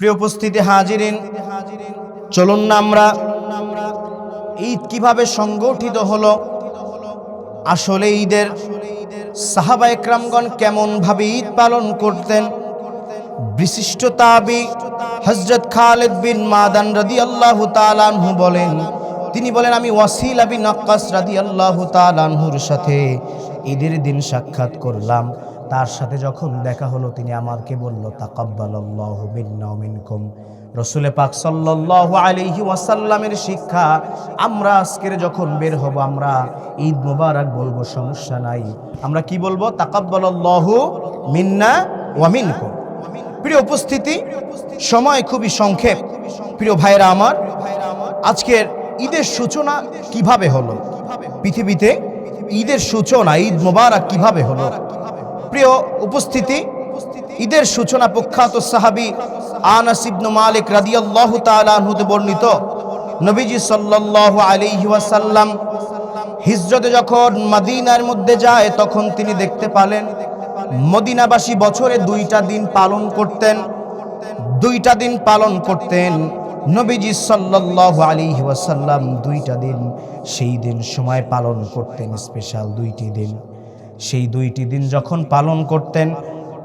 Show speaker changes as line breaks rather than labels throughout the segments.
প্রিয় উপস্থিতি হাজিরিন, চলুন না আমরা ঈদ কীভাবে সংগঠিত হলো, আসলে ঈদের সাহাবা একরামগণ কেমন ভাবে ঈদ পালন করতেন, বিশিষ্ট তাবি হজরত খালেদ বিন মাদান রাদি আল্লাহ তালানহু বলেন, তিনি বলেন, আমি ওয়াসিল আবি নক্কাস রাদি আল্লাহ তালানহুর সাথে ঈদের দিন সাক্ষাৎ করলাম। তার সাথে যখন দেখা হলো, তিনি আমাকে বলল, তাকাব্বালাল্লাহু মিন্না মিনকুম। রসুলে পাক সাল্লাল্লাহু আলাইহি ওয়াসাল্লামের শিক্ষা, আমরা আজকের যখন বের হব, আমরা ঈদ মোবারক বলব, সমস্যা নাই। আমরা কি বলব? তাকাব্বালাল্লাহু মিন্না ওয়া মিনকুম। প্রিয় উপস্থিতি, সময় খুবই সংক্ষেপ। প্রিয় ভাইরা আমার, আজকের ঈদের সূচনা কীভাবে হলো? পৃথিবীতে ঈদের সূচনা, ঈদ মোবারক কীভাবে হলো? প্রিয় উপস্থিতি, ঈদের সূচনা প্রখ্যাত সাহাবি আনাস মালিক রাদিয়াল্লাহু তাআলা আনহুতে বর্ণিত। নবীজি সাল্লাল্লাহু আলাইহি ওয়াসাল্লাম হিজরতে যখন মদিনার মধ্যে যায়, তখন তিনি দেখতে পেলেন মদিনাবাসী বছরে দুইটা দিন পালন করতেন, দুইটা দিন পালন করতেন। নবীজি সাল্লাল্লাহু আলাইহি ওয়াসাল্লাম দুইটা দিন, সেই দিন সময় পালন করতেন স্পেশাল দুইটি দিন। সেই দুইটি দিন যখন পালন করতেন,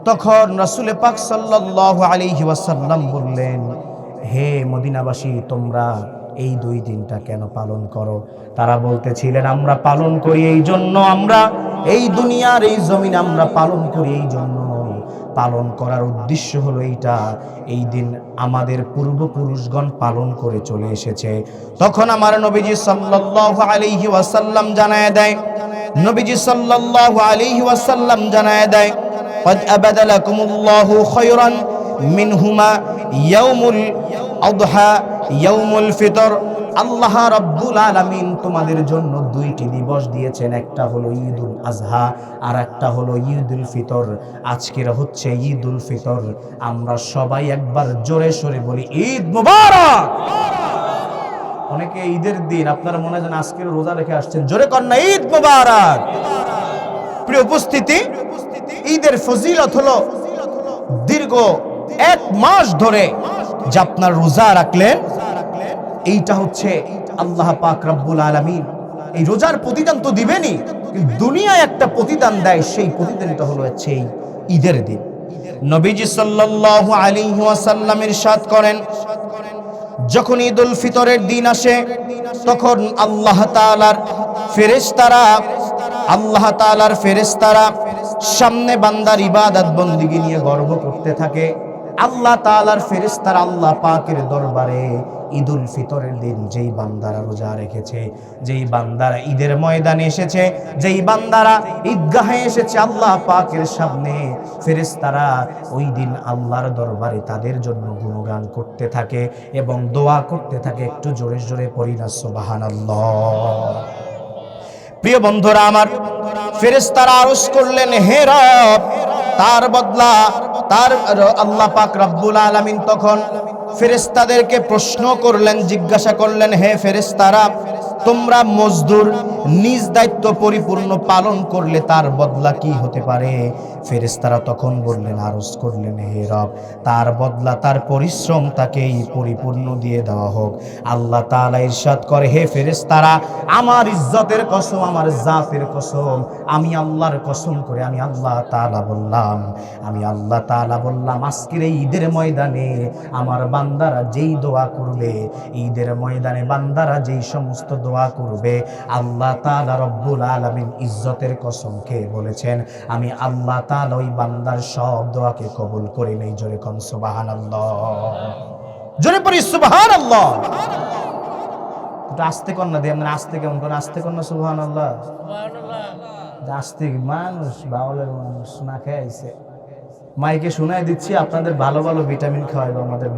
তখন রাসূলে পাক সাল্লাল্লাহু আলাইহি ওয়াসাল্লাম বললেন, হে মদিনাবাসী, তোমরা এই দুই দিনটা কেন পালন করো? তারা বলতেছিলেন, আমরা পালন করি এই জন্য, আমরা এই দুনিয়ার এই জমিন আমরা পালন করি এই জন্য পালন করার উদ্দেশ্য হলো এইটা, এই দিন আমাদের পূর্বপুরুষগণ পালন করে চলে এসেছে। তখন আমার নবীজি সাল্লাল্লাহু আলাইহি ওয়াসাল্লাম জানায় দেয় নবীজি সাল্লাল্লাহু আলাইহি ওয়াসাল্লাম জানায় দেয় قد أبد لكم الله خيرا منهما يوم الأضحى يوم الفطر আল্লাহ রাব্বুল আলামিন তোমাদের জন্য দুইটি দিবস দিয়েছেন একটা হলো ঈদুল আজহা আর একটা হলো ঈদুল ফিতর আজকের হচ্ছে ঈদুল ফিতর আমরা সবাই একবার জোরে সোরে বলি ঈদ মুবারক অনেকে ঈদের দিন আপনারা মনে হয় আজকের রোজা রেখে আসছেন। জোরে না, ঈদ মুবারক। প্রিয় উপস্থিতি, ঈদের ফজিলত হলো দীর্ঘ এক মাস ধরে যে আপনার রোজা রাখলেন। এইটা হচ্ছে আল্লাহ পাক রব্বুল আলামিন। এই রোজার প্রতিদান তো দিবেনই, কিন্তু দুনিয়ায় একটা প্রতিদান দেয়, সেই প্রতিদানটা হলো এই ঈদের দিন। নবীজি সাল্লাল্লাহু আলাইহি ওয়াসাল্লাম ইরশাদ করেন যখন ঈদ উল ফিতরের দিন আসে, তখন আল্লাহ তালার ফেরেশতারা, আল্লাহ তালার ফেরেশতারা সামনে বান্দার ইবাদত বন্দিগি নিয়ে গর্ব করতে থাকে। আল্লাহ তাআলার ফেরেশতারা আল্লাহ পাকের দরবারে ঈদুল ফিতরের দিন যেই বান্দারা রোজা রেখেছে, যেই বান্দারা ঈদের ময়দানে এসেছে, যেই বান্দারা ঈদগাহে এসেছে আল্লাহ পাকের সামনে, ফেরেশতারা ওই দিন আল্লাহর দরবারে তাদের জন্য গুণগান করতে থাকে এবং দোয়া করতে থাকে একটু জোরে জোরে পড়ি না, সুবহানাল্লাহ। প্রিয় বন্ধুরা আমার, ফেরেশতারা আরজ করলেন, হে রব, তার বদলা তার আল্লাহ পাক রব্বুল আলামিন তখন ফেরেস্তাদেরকে প্রশ্ন করলেন জিজ্ঞাসা করলেন হে ফেরেশতারা তোমরা মজদুর নিজ দায়িত্ব পরিপূর্ণ পালন করলে তার বদলা কি হতে পারে? ফেরেশতারা তখন বললেন, আরজ করলেন, হে রব, তার বদলা, তার পরিশ্রম তাকেই পরিপূর্ণ দিয়ে দেওয়া হোক। আল্লাহ তাআলা ইরশাদ করে, হে ফেরেশতারা, আমার ইজ্জতের কসম, আমার জাতের কসম, আমি আল্লাহর কসম করে আমি আল্লাহ তাআলা বললাম, আমি আল্লাহ তাআলা বললাম, আজকের এই ঈদের ময়দানে আমার বান্দারা যেই দোয়া করবে, ঈদের ময়দানে বান্দারা যেই সমস্ত দোয়া করবে। আল্লাহ তাআলা রব্বুল আলামিন ইজ্জতের কসম খেয়ে বলেছেন আমি আল্লাহ তাআলা ওই বান্দার সব দোয়াকে কবুল করে নেই। জোরে কম সুবহানাল্লাহ। জোরে পড়ি সুবহানাল্লাহ। একটু আস্তে না দিয়ে মানে আস্তে কেমন করে আস্তে কর না সুবহানাল্লাহ। আস্তে মানুষ বাউলের মানুষ না খেয়ে আইছে। মাইকে শোনাই দিচ্ছি আপনাদের ভালো ভালো ভিটামিন খাওয়াইবো আমাদের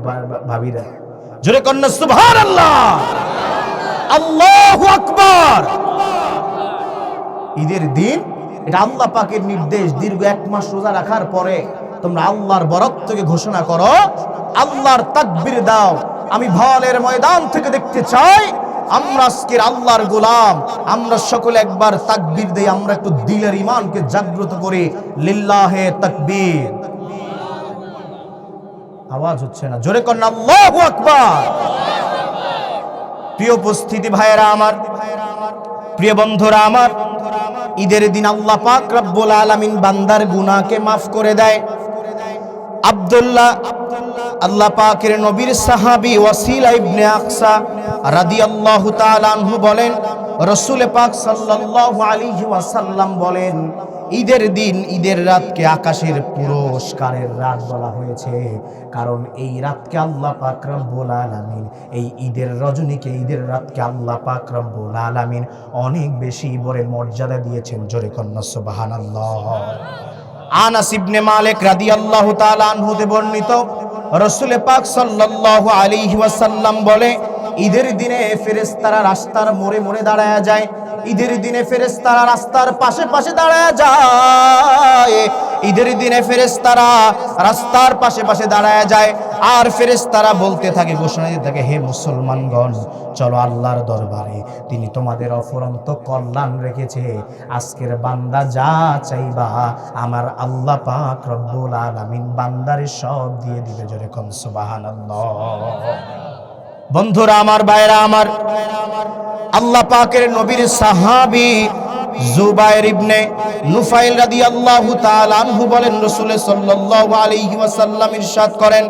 ভাবিরা। জোরে কন্যা সুভার আল্লাহ আকবর। ঈদের দিন এটা আল্লাহ পাকের নির্দেশ। দীর্ঘ এক মাস রোজা রাখার পরে তোমরা আল্লাহর বরত্বকে ঘোষণা করো, আল্লাহর তাকবীর দাও। আমি ভলের ময়দান থেকে দেখতে চাই, আমরা আজকের আল্লাহর গোলাম। আমরা সকলে একবার তাকবীর দেই, আমরা একটু দিলের ইমানকে জাগ্রত করি। লিল্লাহে তাকবীর। আওয়াজ হচ্ছে না। জোরে কর না আল্লাহু আকবার। প্রিয় উপস্থিতি ভাইয়েরা আমার, প্রিয় বন্ধুরা আমার, ঈদের দিন আল্লাহ পাক রব্বুল আলামিন বান্দার গুনাহকে মাফ করে দেয়। আব্দুল্লাহ, আল্লাহ পাকের নবীর সাহাবী ওয়াসিলা ইবনে আকসা রাদিয়াল্লাহু তাআলা আনহু বলেন রসুল পাক সাল্লাল্লাহু আলাইহি ওয়াসাল্লাম বলেন, ঈদের দিন ঈদের রাতকে আকাশের পুরস্কারের রাত বলা হয়েছে। কারণ এই রাতকে আল্লাহ পাক রব্বুল আলামিন, এই ঈদের রজনীকে ঈদের রাতকে আল্লাহ পাক রব্বুল আলামিন অনেক বেশি বড় মর্যাদা দিয়েছেন। জোরে কন্যা, সুবহানাল্লাহ। আনাস ইবনে মালিক রাদিয়াল্লাহু তাআলা আনহুতে বর্ণিত, রাসূল পাক সাল্লাল্লাহু আলাইহি ওয়াসাল্লাম বলে ঈদের দিনে ফেরেশতারা রাস্তার মোড়ে মোড়ে দাঁড়ায়া যায়। ঈদের দিনে ফেরেশতারা রাস্তার পাশে পাশে দাঁড়ায় যায়। ঈদের দিনে ফেরেশতারা রাস্তার পাশে পাশে দাঁড়ায়া যায়। আর ফেরেশতারা বলতে থাকে, ঘোষণা দিতে থাকে, হে মুসলমানগণ, চলো আল্লাহর দরবারে। তিনি তোমাদের অফুরন্ত কল্যাণ রেখেছে। আজকের বান্দা যা চাইবা, আমার আল্লাহ পাক রব্বুল আলামিন বান্দারে সব দিয়ে দিবে। জোরে কম সুবহানাল্লাহ। বন্ধুরা আমার ভাইরা আমার, আল্লাহ পাকের নবীর সাহাবী জুবাইর ইবনে নুফাইল রাদিয়াল্লাহু তাআলা আনহু বলেন রাসূল সাল্লাল্লাহু আলাইহি ওয়াসাল্লাম ইরশাদ করেন,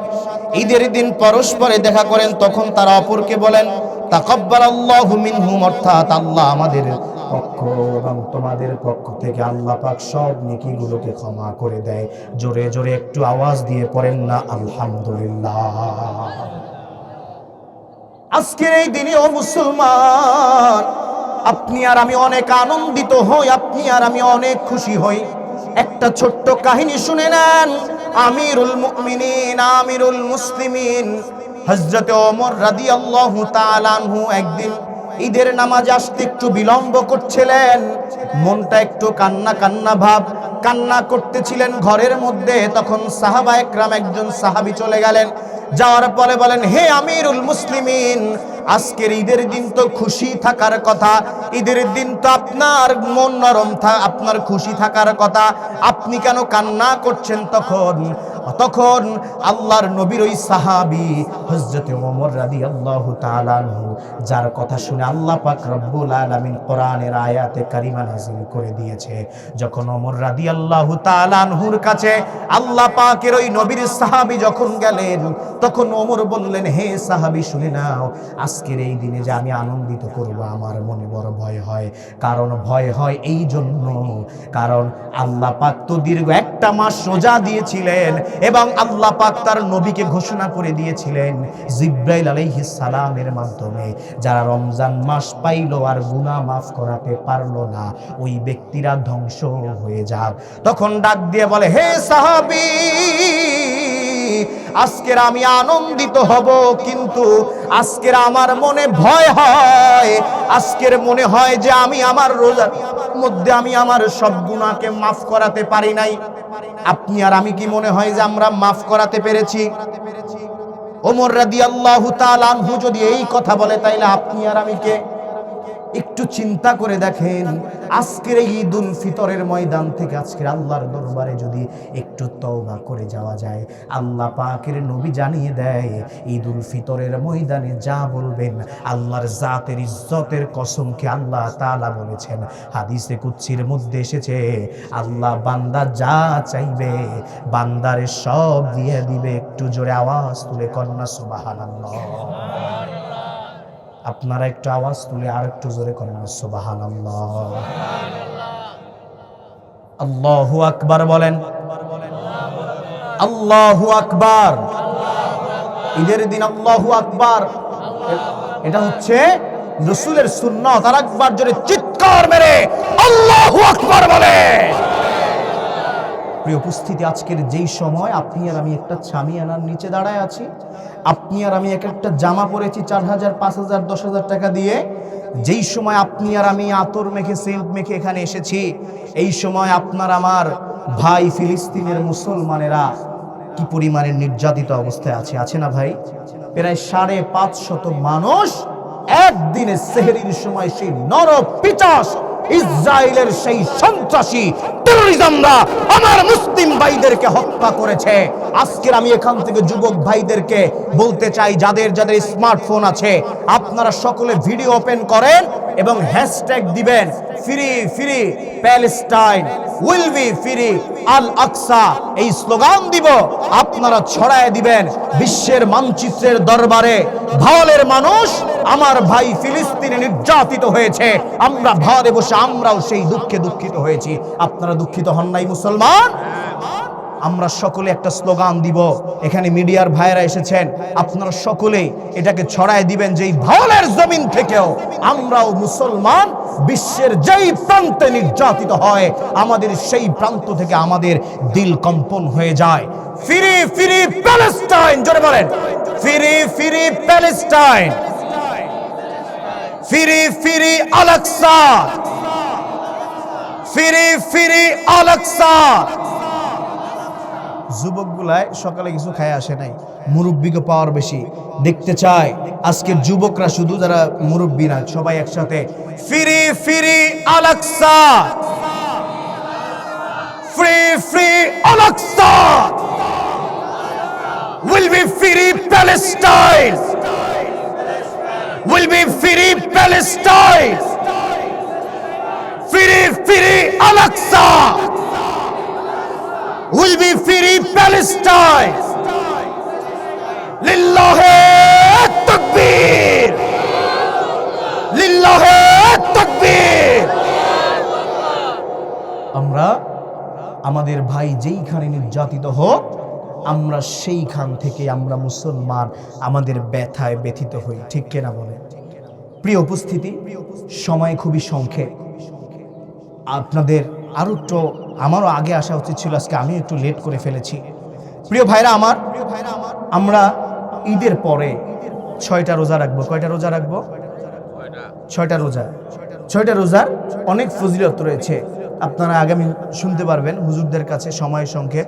ঈদের দিন পরস্পরে দেখা করেন, তখন তারা অপরকে বলেন, তাকাব্বালাল্লাহু মিনহুম, অর্থাৎ আল্লাহ আমাদের পক্ষ এবং তোমাদের পক্ষ থেকে আল্লাহ পাক সব নেকিগুলোকে ক্ষমা করে দেয়। জোরে জোরে একটু আওয়াজ দিয়ে পড়েন না, আলহামদুলিল্লাহ। আজকের এই দিনে ও মুসলমান, আপনি আর আমি অনেক আনন্দিত হই, আপনি আর আমি অনেক খুশি হই। একটা ছোট্ট কাহিনী শুনে নেন। আমিরুল মুমিনিন, আমিরুল মুসলিমিন। হযরত ওমর রাদিয়াল্লাহু তাআলা আনহু একদিন ঈদের নামাজ আসতে একটু বিলম্ব করছিলেন। মনটা একটু কান্না কান্না ভাব, কান্না করতেছিলেন ঘরের মধ্যে। তখন সাহাবা একরাম একজন সাহাবী চলে গেলেন। যাওয়ার পরে বলেন, হে আমিরুল মুসলিমিন, আজকের ঈদের দিন তো খুশি থাকার কথা। ঈদের দিন তো আপনার মন নরম আপনার খুশি থাকার কথা। আপনি কেন কান্না করছেন তখন? তখন আল্লাহর নবীর ওই সাহাবি হজরতে ওমর রাদিয়াল্লাহু তাআলা আনহু, যার কথা শুনে আল্লাহ পাক রব্বুল আলামিন কোরআনের আয়াতে কারিমা নাযিল করে দিয়েছে। যখন ওমর রাদিয়াল্লাহু তাআলা আনহুর কাছে আল্লাহ পাকের ওই নবীর সাহাবি যখন গেলেন, তখন ওমর বললেন, হে সাহাবি, শুনে নাও, আজকের এই দিনে যে আমি আনন্দিত করব, আমার মনে বড় ভয় হয়। কারণ ভয় হয় এই জন্য কারণ আল্লাহ পাক তো দীর্ঘ একটা মাস সোজা দিয়েছিলেন এবং আল্লাহ পাক তার নবীকে ঘোষণা করে দিয়েছিলেন জিব্রাইল আলাইহিস সালামের মাধ্যমে, যারা রমজান মাস পাইল আর গুনাহ মাফ করাতে পারল না, ওই ব্যক্তিরা ধ্বংস হয়ে যাক। তখন ডাক দিয়ে বলে, হে সাহাবী আজকের আমি আনন্দিত হব, কিন্তু আজকের আমার মনে ভয় হয়। আজকের মনে হয় যে আমি আমার রোজার মধ্যে আমি আমার সব গুণাকে মাফ করাতে পারি নাই। আপনি আর আমি কি মনে হয় যে আমরা মাফ করাতে পেরেছি? ওমর রাদিয়াল্লাহু তাআলা আনহু যদি এই কথা বলে, তাইলে আপনি আর আমি কে? একটু চিন্তা করে দেখেন, আজকের এই ঈদ উল ফিতরের ময়দান থেকে আজকের আল্লাহর দরবারে যদি একটু তওবা করে যাওয়া যায়, আল্লাহ পাকের নবী জানিয়ে দেয়, ঈদ উল ফিতরের ময়দানে যা বলবেন, আল্লাহর জাতের ইজ্জতের কসমকে আল্লাহ তাআলা বলেছেন। হাদিসে কুচ্ছির মধ্যে এসেছে, আল্লাহ বান্দা যা চাইবে, বান্দারে সব দিয়ে দিবে। একটু জোরে আওয়াজ তুলে কন্যা, সুবহানাল্লাহ। আপনারা একটু আওয়াজ তুলে আর একটু জোরে করেন সুবাহান আল্লাহু আকবার বলেন। আকবার। ঈদের দিন আল্লাহু আকবার। এটা হচ্ছে রসুলের সুন্নত। আর একবার জোরে চিৎকার মেরে আল্লাহু আকবার বলে। প্রিয় উপস্থিতি, আজকের যেই সময় আপনি আর আমি একটা ছামিয়ানার নিচে দাঁড়ায় আছি, আপনি আর আমি এক একটা জামা পরেছি চার হাজার, পাঁচ হাজার, দশ হাজার টাকা দিয়ে। যেই সময় আপনি আর আমি আতর মেখে সেন্ট মেখে এখানে এসেছি, এই সময় আপনার আমার ভাই ফিলিস্তিনের মুসলমানেরা কি পরিমাণে নির্যাতিত অবস্থায় আছে আছে না ভাই? প্রায় সাড়ে পাঁচ শত মানুষ একদিনে সেহরির সময় সেই নর পিচাস ইসরায়েলের সেই সন্ত্রাসী টেরোরিজমরা আমার মুসলিম ভাইদেরকে হত্যা করেছে। আজকের আমি এখান থেকে যুবক ভাইদেরকে বলতে চাই, যাদের যাদের স্মার্টফোন আছে, আপনারা সকলে ভিডিও ওপেন করেন এবং হ্যাশট্যাগ দিবেন, free free Palestine, will be free Al Aqsa. এই স্লোগান দিব, আপনারা ছড়ায় দিবেন বিশ্বের মানচিত্রের দরবারে। ভাওয়ালের মানুষ, আমার ভাই ফিলিস্তিনে নির্যাতিত হয়েছে, আমরা ভারতে বসে আমরাও সেই দুঃখে দুঃখিত হয়েছি। আপনারা দুঃখিত হন নাই মুসলমান? আমরা সকলে একটা স্লোগান দিব। এখানে মিডিয়ার ভাইয়েরা এসেছেন। আপনারা সকলে এটাকে ছড়ায় দিবেন যে এই ভাওয়ালের জমিন থেকেও। আমরাও মুসলমান, বিশ্বের যেই প্রান্তে নির্যাতিত হয়, আমাদের সেই প্রান্ত থেকে আমাদের দিল কম্পন হয়ে যায়। ফিরি ফিরি প্যালেস্টাইন, জোরে বলেন। ফিরি ফিরি প্যালেস্টাইন। ফিরি ফিরি আলাক্সা ফিরি ফিরি আলাক্সা যুবকগুলায় সকালে কিছু খায় আসে নাই। মুরব্বীকে পাওয়ার বেশি। দেখতে চায়, আজকের যুবকরা শুধু যারা মুরব্বী না, সবাই একসাথে। Free free, Al Aqsa. Free free, Al Aqsa. Will be free Palestine will be free Palestine free free Al-Aqsa will be free Palestine. Lillahi takbir. Lillahi takbir. আমরা, আমাদের ভাই যেইখানে নির্যাতিত হোক, আমরা সেইখান থেকে আমরা মুসলমান আমাদের ব্যথায় ব্যথিত হই ঠিক কেনা বলে প্রিয় উপস্থিতি, সময় খুবই সংক্ষেপ আপনাদের আরও একটু আমারও আগে আসা উচিত ছিল, আজকে আমি একটু লেট করে ফেলেছি। প্রিয় ভাইরা আমার, আমরা ঈদের পরে ছয়টা রোজা রাখব। কয়টা রোজা রাখব? ছয়টা রোজা। ছয়টা রোজার অনেক ফজিলত রয়েছে। আপনারা আগামী শুনতে পারবেন হুজুরদের কাছে সময় সংক্ষেপ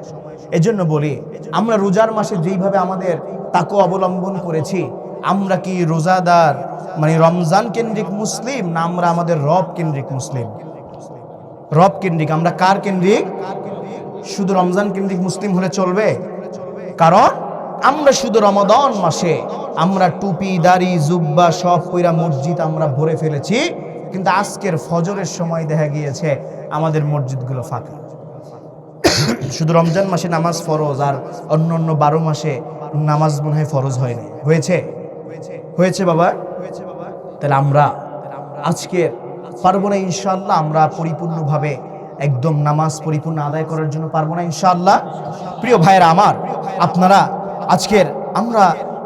এজন্য বলি, আমরা রোজার মাসে যেইভাবে আমাদের তাকে অবলম্বন করেছি, আমরা কি রোজাদার মানে রমজান কেন্দ্রিক মুসলিম না আমরা আমাদের রব কেন্দ্রিক মুসলিম? রব কেন্দ্রিক, আমরা কার কেন্দ্রিক? শুধু রমজান কেন্দ্রিক মুসলিম হলে চলবে? কারণ আমরা শুধু রমাদন মাসে, আমরা টুপি, দাড়ি, জুব্বা সব কইরা মসজিদ আমরা ভরে ফেলেছি, কিন্তু আজকের ফজরের সময় দেখা গিয়েছে আমাদের মসজিদগুলো ফাঁকা। শুধু রমজান মাসে নামাজ ফরজ আর অন্য অন্য বারো মাসে নামাজ মনে হয় ফরজ হয়নি। হয়েছে? হয়েছে বাবা? তাহলে আমরা আজকের পারব না ইনশাআল্লাহ, আমরা পরিপূর্ণভাবে একদম নামাজ পরিপূর্ণ আদায় করার জন্য পারব না ইনশাআল্লাহ। প্রিয় ভাইয়েরা আমার, আপনারা আজকের আমরা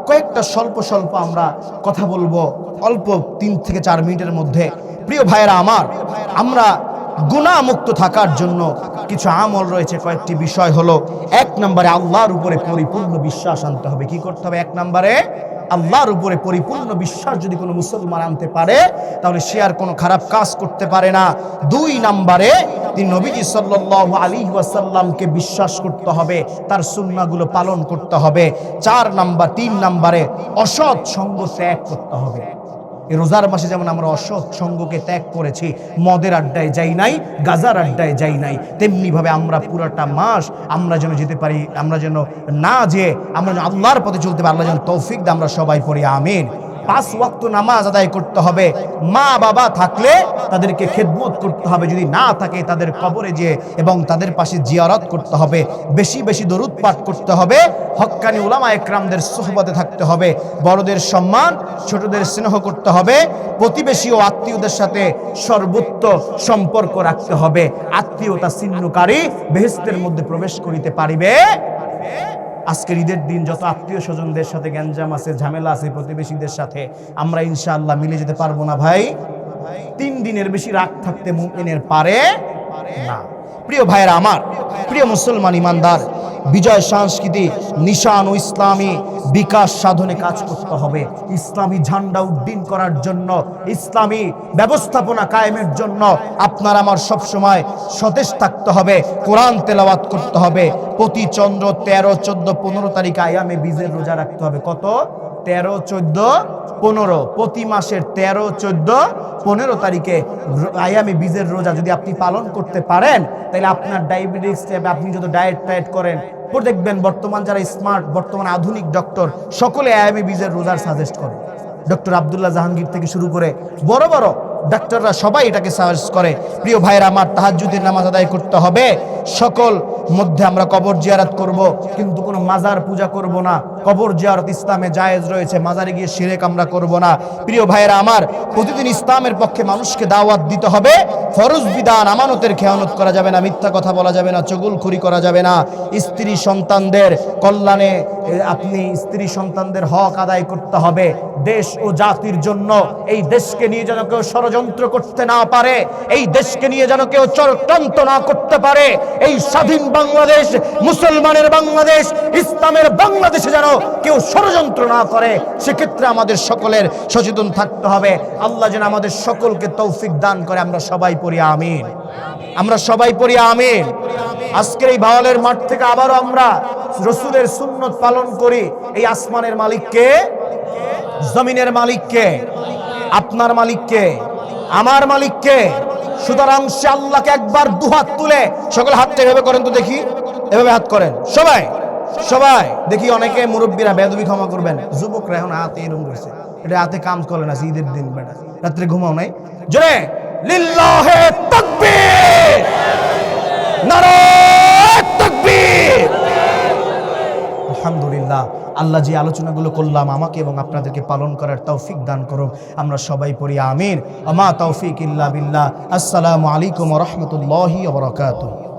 কয়েকটা স্বল্প স্বল্প আমরা কথা বলব, অল্প তিন থেকে চার মিনিটের মধ্যে। প্রিয় ভাইয়েরা আমার, আমরা গুণামুক্ত থাকার জন্য কিছু আমল রয়েছে, কয়েকটি বিষয় হলো, এক নম্বরে আল্লাহর উপরে পরিপূর্ণ বিশ্বাস আনতে হবে। কি করতে হবে? এক নম্বরে আল্লাহর উপরে পরিপূর্ণ বিশ্বাস যদি কোনো মুসলমান আনতে পারে, তাহলে সে আর কোনো খারাপ কাজ করতে পারে না। দুই নাম্বারে তিনি নবীজি সাল্ল আলী ওয়াসাল্লামকে বিশ্বাস করতে হবে, তার সুন্নাগুলো পালন করতে হবে। চার নাম্বার, তিন নাম্বারে, অসৎ সঙ্গ ত্যাগ করতে হবে। এই রোজার মাসে যেমন আমরা অসৎ সঙ্গকে ত্যাগ করেছি, মদের আড্ডায় যাই নাই, গাজার আড্ডায় যাই নাই, তেমনিভাবে আমরা পুরাটা মাস আমরা যেন যেতে পারি, আমরা যেন না যে আমরা যেন আল্লাহর পথে চলতে পারি, আল্লাহ যেন তৌফিক আমরা সবাই পড়ি, আমিন। পাঁচ ওয়াক্ত নামাজ আদায় করতে হবে। মা, বাবা থাকলে তাদেরকে খেদমত করতে হবে। যদি না থাকে তাদের কবরে যেয়ে এবং তাদের পাশে জিয়ারত করতে হবে। বেশি বেশি দরুদ পাঠ করতে হবে। হক্কানি উলামা একরামদের সোহবতে থাকতে হবে। বড়দের সম্মান, ছোটদের স্নেহ করতে হবে। প্রতিবেশী ও আত্মীয়দের সাথে সর্বোচ্চ সম্পর্ক রাখতে হবে। আত্মীয়তা ছিন্নকারী বেহেস্তের মধ্যে প্রবেশ করিতে পারিবে। আজকের ঈদের দিন যত আত্মীয় স্বজনদের সাথে গ্যাঞ্জাম আছে, ঝামেলা আছে, প্রতিবেশীদের সাথে, আমরা ইনশাআল্লাহ মিলে যেতে পারব না ভাই। তিন দিনের বেশি রাগ থাকতে মুমিনের পারে না। প্রিয় ভাইয়েরা আমার, প্রিয় মুসলমান ইমানদার বিজয় সংস্কৃতি, নিশান ও ইসলামী বিকাশ সাধনে কাজ করতে হবে। ইসলামী ঝান্ডা উড্ডীন করার জন্য, ইসলামী ব্যবস্থাপনা কায়েমের জন্য আপনার আমার সব সময় সতেজ থাকতে হবে, কোরআন তেলাওয়াত করতে হবে। প্রতি চন্দ্র তেরো, চোদ্দ, পনেরো তারিখ আয়ামে বীজের রোজা রাখতে হবে। কত? তেরো, চোদ্দ, পনেরো। প্রতি মাসের তেরো, চোদ্দ, পনেরো তারিখে আয়ামি বীজের রোজা যদি আপনি পালন করতে পারেন, তাহলে আপনার ডায়াবেটিস আপনি যদি ডায়েট টায়েট করেন দেখবেন বর্তমান যারা স্মার্ট, বর্তমান আধুনিক ডক্টর, সকলে আয়ামি বীজের রোজার সাজেস্ট করে। ডক্টর আবদুল্লাহ জাহাঙ্গীর থেকে শুরু করে বড় বড় ডাক্তাররা সবাই এটাকে সাজেস্ট করে। প্রিয় ভাইরা আমার তাহাজ্জুদের নামাজ আদায় করতে হবে। সকল মধ্যে আমরা কবর জিয়ারত করব, কিন্তু কোনো মাজার পূজা করব না। কবর জিয়ারত ইসলামে জায়েজ রয়েছে, মাজারে গিয়ে শিরেক আমরা করব না। প্রিয় ভাইয়েরা আমার, প্রতিদিন ইসলামের পক্ষে মানুষকে দাওয়াত দিতে হবে। ফরজ বিধান আমানতের খেয়ানত করা যাবে না, মিথ্যা কথা বলা যাবে না, চগুলখুরি করা যাবে না। স্ত্রী সন্তানদের কল্যাণে আপনি স্ত্রী সন্তানদের হক আদায় করতে হবে। দেশ ও জাতির জন্য এই দেশকে নিয়ে যেন কেউ ষড়যন্ত্র করতে না পারে, এই দেশকে নিয়ে যেন কেউ চক্রান্ত না করতে পারে। এই স্বাধীন বাংলাদেশ, মুসলমানের বাংলাদেশ, ইসলামের বাংলাদেশে যেন কেউ ষড়যন্ত্র না করে, সেক্ষেত্রে আমাদের সকলের সচেতন থাকতে হবে। আল্লাহ যেন আমাদের সকলকে তৌফিক দান করে, আমরা সবাই পড়ি আমিন। আমরা সবাই পড়ি আমিন। আজকের এই ভাওয়ালের মাঠ থেকে আবারও আমরা রসুলের সুন্নত পালন করি। এই আসমানের মালিককে জমিনের মালিককে আপনার মালিককে আমার মালিককে সুতরাং সে আল্লাহকে একবার দুহাত তুলে সকল হাতটা এভাবে করেন তো দেখি, এভাবে হাত করেন। সবাই সবাই, দেখি অনেকে মুরব্বীরা বেদবি ক্ষমা করবেন। যুবকরা এখন হাতে এরকম রয়েছে। এটা হাতে কাম করে না, ঈদের দিন, বেটা। রাত্রে ঘুমাও নাই। জোরে, লিল্লাহে তাকবীর! নারায়ে তাকবীর আলহামদুলিল্লাহ। আল্লাহ যে আলোচনাগুলো করলাম, আমাকে এবং আপনাদেরকে পালন করার তৌফিক দান করুন আমরা সবাই পড়ি আমির আমা তৌফিক ইল্লা বিল্লাহ। আসসালামু আলাইকুম রহমতুল্লাহি ওবরাকাতুহ